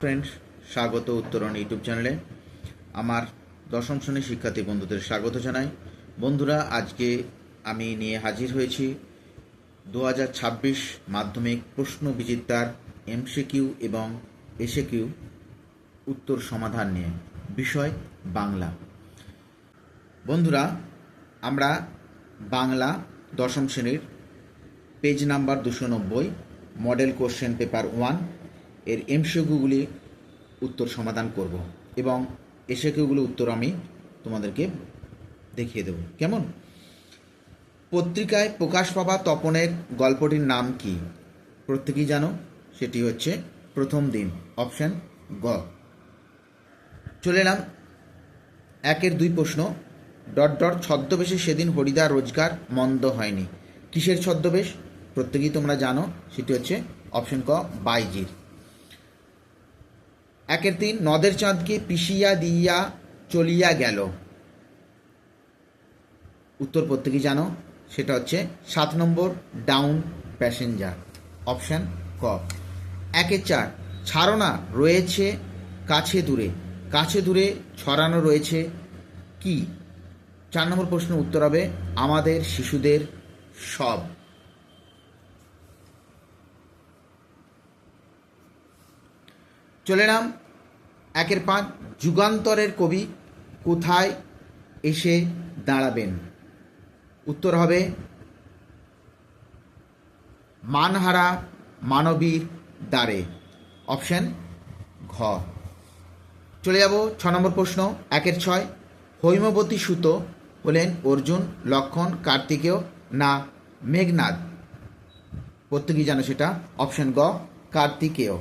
Friends স্বাগত উত্তরণ YouTube চ্যানেলে। আমার দশম শ্রেণির শিক্ষার্থী বন্ধুদের স্বাগত জানাই। বন্ধুরা, আজকে আমি নিয়ে হাজির হয়েছি দু হাজার ছাব্বিশ মাধ্যমিক প্রশ্ন বিচিত্রার এমসিকিউ এবং এসএকিউ উত্তর সমাধান নিয়ে বিষয় বাংলা। বন্ধুরা, আমরা বাংলা দশম শ্রেণির পেজ নাম্বার দুশো নব্বই, মডেল কোশ্চেন পেপার ওয়ান এর এমসিকিউগুলি উত্তর সমাধান করব এবং এসএকিউগুলি উত্তর আমি তোমাদেরকে দেখিয়ে দেব। কেমন? পত্রিকায় প্রকাশ পাওয়া তপনের গল্পটির নাম কি? প্রত্যেকেই জানো, সেটি হচ্ছে প্রথম দিন, অপশন গ। চলে এলাম। একের দুই প্রশ্ন। ডট ডট ছদ্মবেশে সেদিন হরিদা রোজগার মন্দ হয়নি। কিসের ছদ্মবেশ? প্রত্যেকেই তোমরা জানো, সেটি হচ্ছে অপশন ক, বাইজির। একের তিন নদের চাঁদকে পিষিয়া দিয়া চলিয়া গেল। উত্তর প্রত্যেকেই জানো? সেটা হচ্ছে সাত নম্বর ডাউন প্যাসেঞ্জার। অপশান ক। একের চার ছাড়না রয়েছে কাছে দূরে। কাছে দূরে ছড়ানো রয়েছে কি? চার নম্বর প্রশ্নের উত্তর হবে, আমাদের শিশুদের সব। চলে নাম একের পাঁচ যুগান্তরের কবি কোথায় এসে দাঁড়াবেন? উত্তর হবে মানহারা মানবীর দ্বারে। অপশন ঘ। চলে যাব ছ নম্বর প্রশ্ন, একের ছয়। হৈমবতী সুত হলেন অর্জুন, লক্ষণ, কার্তিকেয় না মেঘনাদ? প্রত্যেকেই জানো সেটা। অপশন গ, কার্তিকেয়।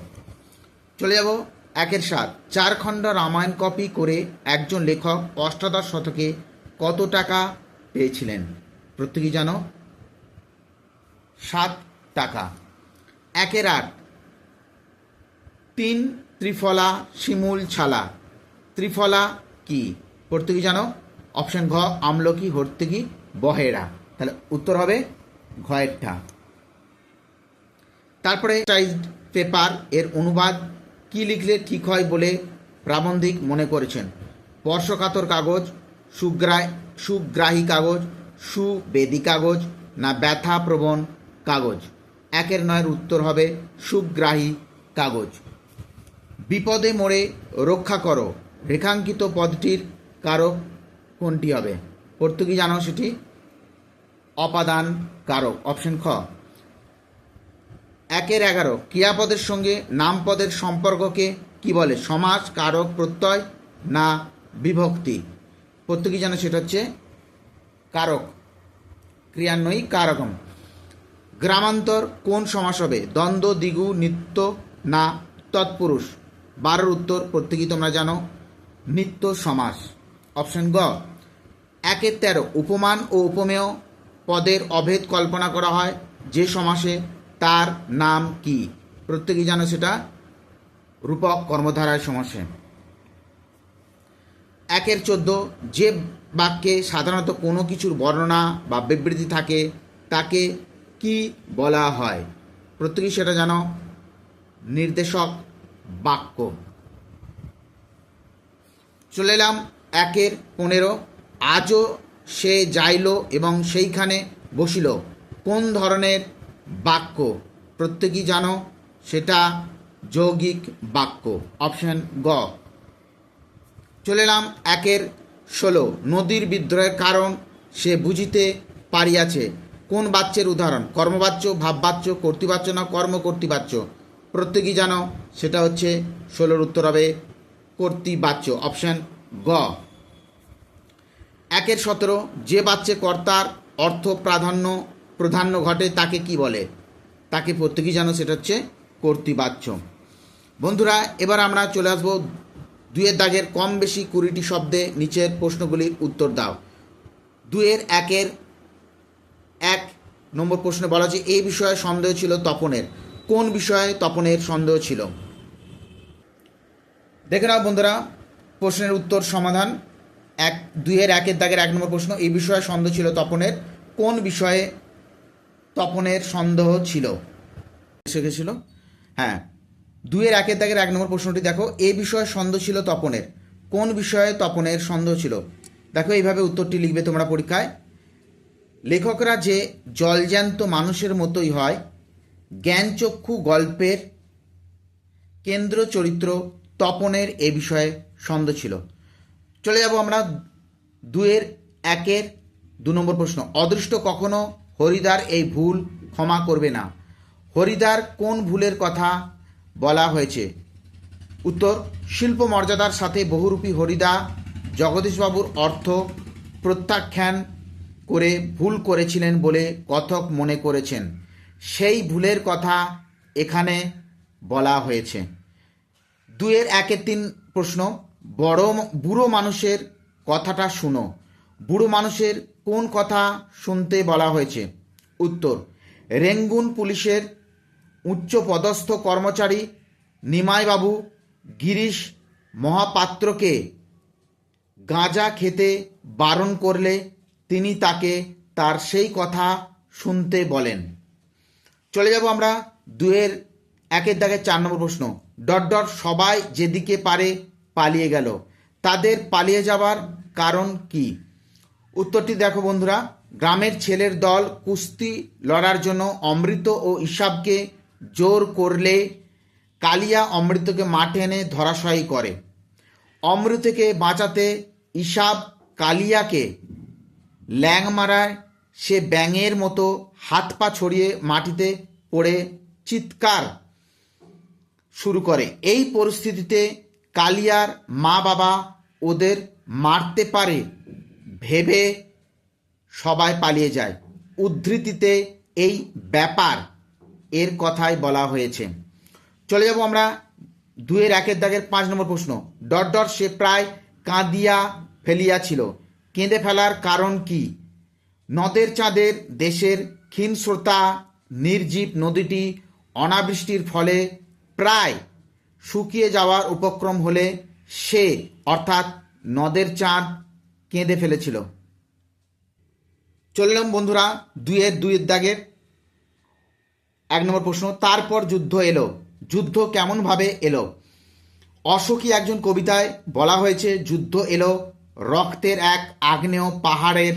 চলে যাব একের সাত। চার খণ্ড রামায়ণ কপি করে একজন লেখক অষ্টাদশ শতকে কত টাকা পেয়েছিলেন? প্রত্যেকেই জানো? সাত টাকা। একের আট। তিন ত্রিফলা শিমুল ছালা। ত্রিফলা কি? প্রত্যেকেই জানো? অপশন ঘ, আমলকি, হর্তকি, বহেরা। তাহলে উত্তর হবে ঘয়েরটা। তারপরে পেপার এর অনুবাদ কি লিখলে ঠিক হয় বলে প্রাবন্ধিক মনে করেছেন? স্পর্শকাতর কাগজ, সুগ্রাহ, সুগ্রাহী কাগজ, সুবেদী কাগজ না ব্যথা প্রবণ কাগজ? একের নয়ের উত্তর হবে সুগ্রাহী কাগজ। বিপদে মোড়ে রক্ষা করো। রেখাঙ্কিত পদটির কারক কোনটি হবে? প্রত্যেকেই জানো সেটি? অপাদান কারক, অপশন খ। একের এগারো। ক্রিয়াপদের সঙ্গে নামপদের সম্পর্ককে কি বলে? সমাজ কারক, প্রত্যয় না বিভক্তি? প্রত্যেকেই জানো সেটা হচ্ছে কারক। ক্রিয়ান্বয়ী কারকম। গ্রামান্তর কোন সমাস হবে? দ্বন্দ্ব, দ্বিগু, নিত্য না তৎপুরুষ? বারোর উত্তর প্রত্যেকেই তোমরা জানো, নিত্য সমাস। অপশন গ। একের তেরো। উপমান ও উপমেয় পদের অভেদ কল্পনা করা হয় যে সমাসে তার নাম কি? প্রত্যেকেই জানো সেটা? রূপক কর্মধারায় সমাসে। একের চোদ্দ, যে বাক্যে সাধারণত কোনো কিছুর বর্ণনা বা বিবৃতি থাকে, তাকে কি বলা হয়? প্রত্যেকেই সেটা জানো? নির্দেশক বাক্য। চলে এলাম একের পনেরো, আজও সে যাইল এবং সেইখানে বসিল। কোন ধরনের বাক্য। প্রত্যেকেই জানো, সেটা যৌগিক বাক্য। অপশন গ। চলে এলাম একের ষোলো। নদীর বিদ্রোহের কারণ সে বুঝিতে পারিয়াছে। কোন বাচ্যের উদাহরণ? কর্মবাচ্য, ভাববাচ্য, কর্তৃবাচ্য না কর্ম কর্তৃবাচ্য প্রত্যেকেই জানো, সেটা হচ্ছে ষোলোর উত্তর হবে কর্তৃবাচ্য। অপশন গ। একের সতেরো। যে বাচ্চে কর্তার অর্থ প্রাধান্য প্রাধান্য ঘটে তাকে কি বলে? তাকে প্রত্যেকেই জানো, সেটা হচ্ছে কর্তৃবাচ্য। বন্ধুরা, এবার আমরা চলে আসব দুয়ের দাগের কম বেশি কুড়িটি শব্দে নিচের প্রশ্নগুলির উত্তর দাও। দুয়ের একের এক নম্বর প্রশ্নে বলা যে এই বিষয়ে সন্দেহ ছিল তপনের। কোন বিষয়ে তপনের সন্দেহ ছিল? দেখে নাও বন্ধুরা, প্রশ্নের উত্তর সমাধান। এক, দুইয়ের একের দাগের এক নম্বর প্রশ্ন এই বিষয়ে সন্দেহ ছিল তপনের? কোন বিষয়ে তপনের সন্দেহ ছিল। শিখেছিল হ্যাঁ দুইয়ের একের দাগের এক নম্বর প্রশ্নটি দেখো, এ বিষয়ে সন্দেহ ছিল তপনের। কোন বিষয়ে তপনের সন্দেহ ছিল? দেখো, এইভাবে উত্তরটি লিখবে তোমরা পরীক্ষায়। লেখকরা যে জলজ্যান্ত মানুষের মতোই হয়, জ্ঞানচক্ষু গল্পের কেন্দ্র চরিত্র তপনের এ বিষয়ে সন্দেহ ছিল। চলে যাব আমরা দুয়ের একের দু নম্বর প্রশ্ন। অদৃষ্ট কখনো হরিদার এই ভুল ক্ষমা করবে না। হরিদার কোন ভুলের কথা বলা হয়েছে? উত্তর শিল্প মর্যাদার সাথে বহুরূপী হরিদা জগদীশবাবুর অর্থ প্রত্যাখ্যান করে ভুল করেছিলেন বলে কথক মনে করেছেন। সেই ভুলের কথা এখানে বলা হয়েছে। দুয়ের একের তিন প্রশ্ন, বড়, বুড়ো মানুষের কথাটা শুনো। বুড়ো মানুষের কোন কথা শুনতে বলা হয়েছে? উত্তর, রেঙ্গুন পুলিশের উচ্চপদস্থ কর্মচারী নিমাইবাবু গিরিশ মহাপাত্রকে গাঁজা খেতে বারণ করলে তিনি তাকে তার সেই কথা শুনতে বলেন। চলে যাব আমরা দুয়ের একের দাগে চার নম্বর প্রশ্ন। ডট ডট সবাই যেদিকে পারে পালিয়ে গেল। তাদের পালিয়ে যাবার কারণ কি? উত্তরটি দেখো বন্ধুরা, গ্রামের ছেলের দল কুস্তি লড়ার জন্য অমৃত ও ইসাবকে জোর করলে কালিয়া অমৃতকে মাঠে এনে ধরাশায়ী করে। অমৃতকে বাঁচাতে ইসাব কালিয়াকে ল্যাং মারায়, সে ব্যাঙের মতো হাত পা ছড়িয়ে মাটিতে পড়ে চিৎকার শুরু করে। এই পরিস্থিতিতে কালিয়ার মা বাবা ওদের মারতে পারে। ভেবে সবাই পালিয়ে যায়। উদ্ধৃতিতে এই ব্যাপার এর কথাই বলা হয়েছে। চলে যাব আমরা দুয়ের একের দাগের পাঁচ নম্বর প্রশ্ন। ডট ডট সে প্রায় কাঁদিয়া ফেলিয়াছিল। কেঁদে ফেলার কারণ কি? নদের চাঁদের দেশের ক্ষীণ স্রোতা, নির্জীব নদীটি অনাবৃষ্টির ফলে প্রায় শুকিয়ে যাওয়ার উপক্রম হলে সে, অর্থাৎ নদের চাঁদ কেঁদে ফেলেছিল। চললাম বন্ধুরা দুইয়ের দুইয়ের দাগের এক নম্বর প্রশ্ন, তারপর যুদ্ধ এলো। যুদ্ধ কেমনভাবে এলো? অশোকী একজন কবিতায় বলা হয়েছে, যুদ্ধ এলো রক্তের এক আগ্নেয় পাহাড়ের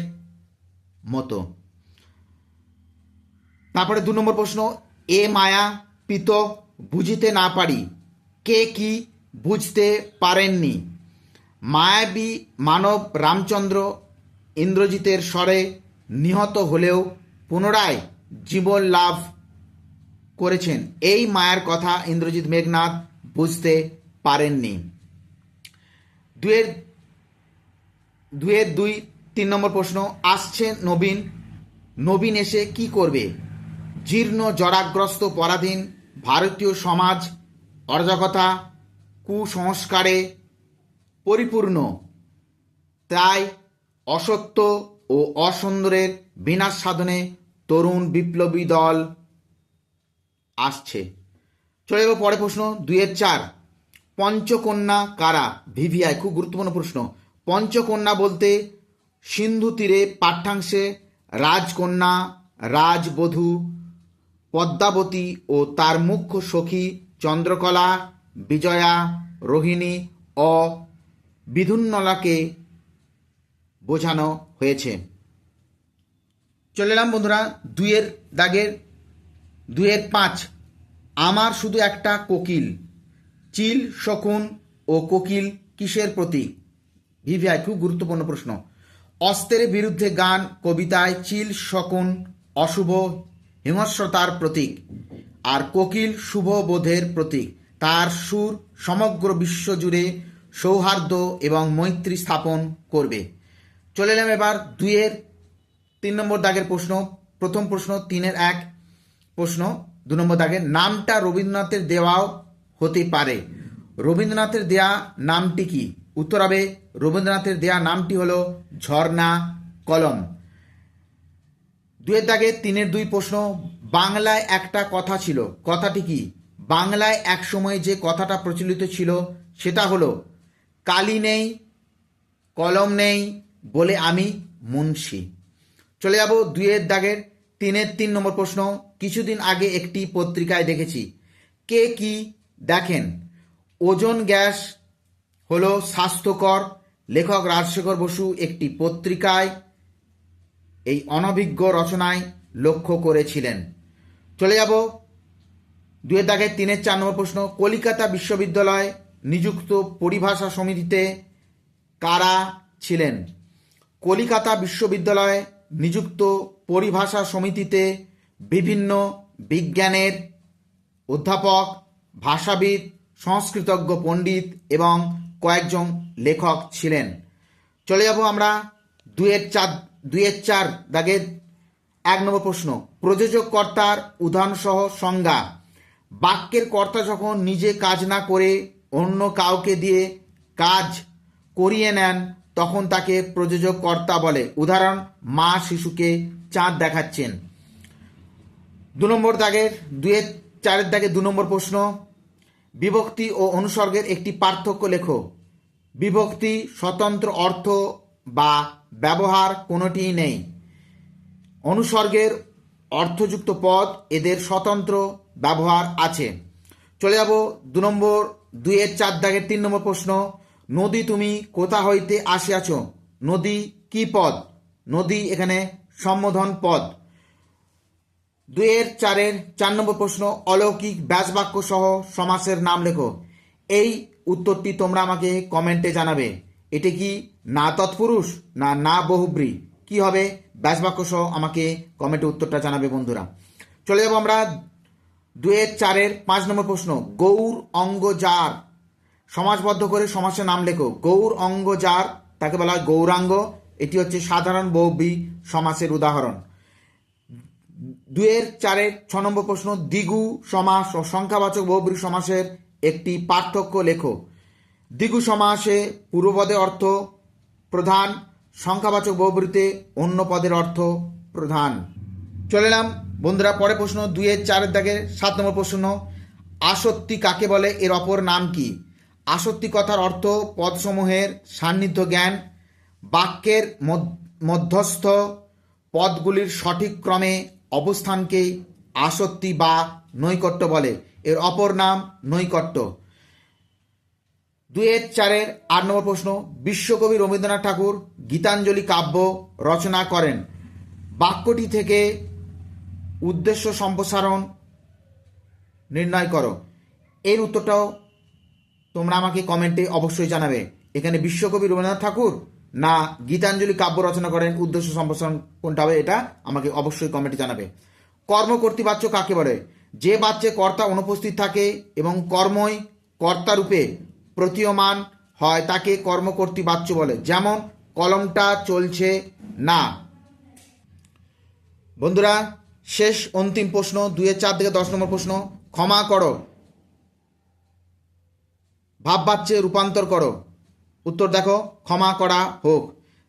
মতো। তারপরে দু নম্বর প্রশ্ন, এ মায়া পিত বুঝিতে না পারি, কে কি বুঝতে পারেননি? মায়াবী মানব রামচন্দ্র ইন্দ্রজিতের স্বরে নিহত হলেও পুনরায় জীবন লাভ করেছেন। এই মায়ার কথা ইন্দ্রজিৎ মেঘনাথ বুঝতে পারেননি। দুয়ের দুয়ের দুই, তিন নম্বর প্রশ্ন আসছে নবীন। নবীন এসে কি করবে? জীর্ণ, জরাগ্রস্ত, পরাধীন, ভারতীয় সমাজ, অরাজকতা, কুসংস্কারে পরিপূর্ণ। তাই অসত্য ও অসুন্দরের বিনাশ সাধনে তরুণ বিপ্লবী দল আসছে। চলে যাব পরে প্রশ্ন, দুইয়ের চার। পঞ্চকন্যা কারা? ভিভিআই, খুব গুরুত্বপূর্ণ প্রশ্ন। পঞ্চকন্যা বলতে সিন্ধু তীরে পাঠ্যাংশে রাজকন্যা, রাজবধূ, পদ্মাবতী ও তার মুখ্য সখী চন্দ্রকলা, বিজয়া, রোহিণী ও বিধুন্নলাকে বোঝানো হয়েছে। চলে এলাম বন্ধুরা, দুইয়ের দাগের দুয়ের পাঁচ। আমার শুধু একটা কোকিল। চিল, শকুন ও কোকিল কিসের প্রতীক ভিভিআই, খুব গুরুত্বপূর্ণ প্রশ্ন। অস্ত্রের বিরুদ্ধে গান, কবিতায় চিল, শকুন অশুভ হিংস্রতার প্রতীক। আর কোকিল শুভ বোধের প্রতীক। তার সুর সমগ্র বিশ্ব জুড়ে সৌহার্দ্য এবং মৈত্রী স্থাপন করবে। চলে এলাম এবার দুইয়ের তিন নম্বর দাগের প্রশ্ন। প্রথম প্রশ্ন তিনের এক। প্রশ্ন দু নম্বর দাগের, নামটা রবীন্দ্রনাথের দেওয়াও হতে পারে। রবীন্দ্রনাথের দেয়া নামটি কি? উত্তর হবে, রবীন্দ্রনাথের দেয়া নামটি হলো ঝর্ণা কলম। দুয়ের দাগে তিনের দুই প্রশ্ন, বাংলায় একটা কথা ছিল। কথাটি কি? বাংলায় এক সময় যে কথাটা প্রচলিত ছিল, সেটা হলো কালি নেই, কলম নেই বলে আমি মুন্সি। চলে যাব দুইয়ের দাগের, তিনের তিন নম্বর প্রশ্ন। কিছুদিন আগে একটি পত্রিকায় দেখেছি। কে কি দেখেন? ওজন গ্যাস হলো স্বাস্থ্যকর। লেখক রাজশেখর বসু একটি পত্রিকায় এই অনভিজ্ঞ রচনায় লক্ষ্য করেছিলেন। চলে যাব দুয়ের দাগে তিনের চার নম্বর প্রশ্ন। কলিকাতা বিশ্ববিদ্যালয় নিযুক্ত পরিভাষা সমিতিতে কারা ছিলেন? কলিকাতা বিশ্ববিদ্যালয়ে নিযুক্ত পরিভাষা সমিতিতে বিভিন্ন বিজ্ঞানের অধ্যাপক, ভাষাবিদ, সংস্কৃতজ্ঞ পণ্ডিত এবং কয়েকজন লেখক ছিলেন। চলে যাব আমরা দুয়ের চার দুয়ের চার দাগের এক নম্বর প্রশ্ন। প্রযোজক কর্তার উদাহরণসহ সংজ্ঞা। বাক্যের কর্তা যখন নিজে কাজ না করে অন্য কাউকে দিয়ে কাজ করিয়ে নেন, তখন তাকে প্রযোজক কর্তা বলে। উদাহরণ, মা শিশুকে চাঁদ দেখাচ্ছেন। দু নম্বর দাগের, দুয়ের চারের দাগে দু নম্বর প্রশ্ন, বিভক্তি ও অনুসর্গের একটি পার্থক্য লেখো। বিভক্তি স্বতন্ত্র অর্থ বা ব্যবহার কোনোটিই নেই। অনুসর্গের অর্থযুক্ত পদ, এদের স্বতন্ত্র ব্যবহার আছে। চলে যাব দু নম্বর দুইয়ের চার দাগের তিন নম্বর প্রশ্ন, নদী তুমি কোথা হইতে আসিয়াছ? নদী কি পদ? নদী এখানে সম্বোধন পদ। দুইয়ের চারের চার নম্বর প্রশ্ন, অলৌকিক ব্যাসবাক্য সহ সমাসের নাম লেখো। এই উত্তরটি তোমরা আমাকে কমেন্টে জানাবে। এটি কি না তৎপুরুষ না না বহুব্রী? কি হবে? ব্যাসবাক্য সহ আমাকে কমেন্টে উত্তরটা জানাবে বন্ধুরা। চলে যাব আমরা দুয়ের চারের পাঁচ নম্বর প্রশ্ন, গৌর অঙ্গ যার? সমাজবদ্ধ করে সমাসের নাম লেখো। গৌর অঙ্গ যার? তাকে বলা হয় গৌরাঙ্গ। এটি হচ্ছে সাধারণ বহুব্রী সমাসের উদাহরণ। দুয়ের চারের ছ নম্বর প্রশ্ন দ্বিগু সমাস ও সংখ্যাবাচক বহুব্রী সমাসের একটি পার্থক্য লেখো। দ্বিগু সমাসে পূর্বপদে অর্থ প্রধান, সংখ্যাবাচক বহুব্রীতে অন্য পদের অর্থ প্রধান। চলে এলাম বন্ধুরা পরে প্রশ্ন, দুইয়ের চারের দাগের সাত নম্বর প্রশ্ন, আসক্তি কাকে বলে? এর অপর নাম কি? আসক্তি কথার অর্থ পদসমূহের সান্নিধ্য জ্ঞান, বাক্যের মধ্য- মধ্যস্থ পদগুলির সঠিক ক্রমে অবস্থানকেই আসক্তি বা নৈকট্য বলে। এর অপর নাম নৈকট্য। দুয়ের চারের আট নম্বর প্রশ্ন, বিশ্বকবি রবীন্দ্রনাথ ঠাকুর গীতাঞ্জলি কাব্য রচনা করেন। বাক্যটি থেকে উদ্দেশ্য সম্প্রসারণ নির্ণয় করো। এর উত্তরটাও তোমরা আমাকে কমেন্টে অবশ্যই জানাবে। এখানে বিশ্বকবি রবীন্দ্রনাথ ঠাকুর না গীতাঞ্জলি কাব্য রচনা করেন, উদ্দেশ্য সম্প্রসারণ কোনটা হবে এটা আমাকে অবশ্যই কমেন্টে জানাবে। কর্মকর্তৃবাচ্য কাকে বলে? যে বাচ্চে কর্তা অনুপস্থিত থাকে এবং কর্মই কর্তারূপে প্রতীয়মান হয়, তাকে কর্মকর্তৃবাচ্য বলে। যেমন, কলমটা চলছে না। বন্ধুরা শেষ অন্তিম প্রশ্ন দুয়ের চার থেকে দশ নম্বর প্রশ্ন, ক্ষমা করো। ভাব বাচ্চে রূপান্তর করো। উত্তর দেখো, ক্ষমা করা হোক।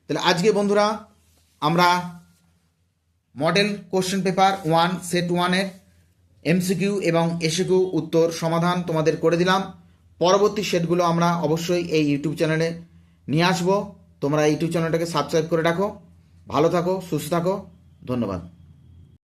তাহলে আজকে বন্ধুরা, আমরা model question paper one set ওয়ানের এমসিকিউ এবং এসিকিউ উত্তর সমাধান তোমাদের করে দিলাম। পরবর্তী সেটগুলো আমরা অবশ্যই এই ইউটিউব চ্যানেলে নিয়ে আসব। তোমরা ইউটিউব চ্যানেলটাকে সাবস্ক্রাইব করে রাখো। ভালো থাকো, সুস্থ থাকো। ধন্যবাদ।